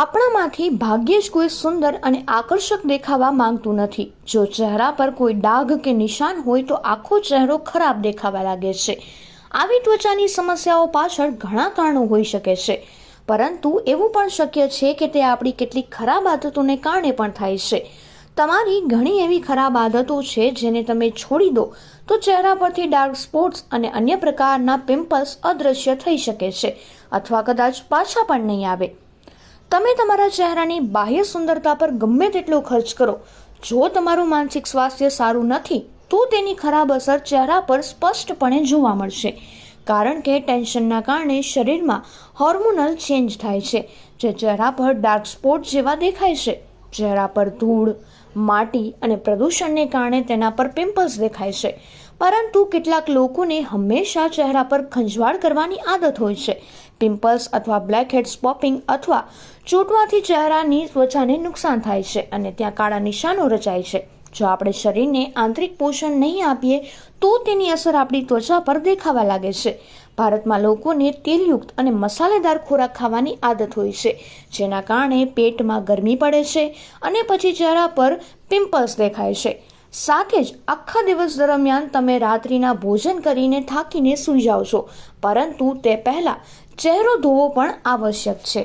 આપણામાંથી ભાગ્યે જ કોઈ સુંદર અને આકર્ષક દેખાવા માંગતું નથી. જો ચહેરા પર કોઈ ડાઘ કે નિશાન હોય તો આખો ચહેરો ખરાબ દેખાવા લાગે છે. આવી ત્વચાની સમસ્યાઓ પાછળ ઘણા કારણો હોઈ શકે છે. પરંતુ એવું પણ શક્ય છે કે તે આપણી કેટલીક ખરાબ આદતોને કારણે પણ થાય છે. તમારી ઘણી એવી ખરાબ આદતો છે જેને તમે છોડી દો, તો ચહેરા પરથી ડાર્ક સ્પોટ્સ અને અન્ય પ્રકારના પિમ્પલ્સ અદૃશ્ય થઈ શકે છે અથવા કદાચ પાછા પણ નહીં આવે. તમે તમારા ચહેરાની બાહ્ય સુંદરતા પર ગમે તેટલો ખર્ચ કરો. જો તમારું માનસિક સ્વાસ્થ્ય સારું નથી, તો તેની ખરાબ અસર ચહેરા પર સ્પષ્ટપણે જોવા મળશે. કારણ કે ટેન્શનના કારણે શરીરમાં હોર્મોનલ ચેન્જ થાય છે, જે ચહેરા પર ડાર્ક સ્પોટ જેવા દેખાય છે. ચહેરા પર ધૂળ, માટી અને પ્રદૂષણને કારણે તેના પર પિમ્પલ્સ દેખાય છે. પરંતુ કેટલાક લોકોને હંમેશા ચહેરા પર ખંજવાળ કરવાની આદત હોય છે. પિમ્પલ્સ અથવા બ્લેક હેડ્સ પોપિંગ અથવા ચોંટવાથી ચહેરાની ત્વચાને નુકસાન થાય છે અને ત્યાં કાળા નિશાનો રચાય છે. જો આપણે શરીરને આંતરિક પોષણ નહીં આપીએ, તો તેની અસર આપણી ત્વચા પર દેખાવા લાગે છે. ભારતમાં લોકોને તેલયુક્ત અને મસાલેદાર ખોરાક ખાવાની આદત હોય છે, જેના કારણે પેટમાં ગરમી પડે છે અને પછી ચહેરા પર પિમ્પલ્સ દેખાય છે. સાથે જ આખા દિવસ દરમિયાન તમે રાત્રિના ભોજન કરીને થાકીને સૂઈ જાઓ છો, પરંતુ તે પહેલાં ચહેરો ધોવો પણ આવશ્યક છે.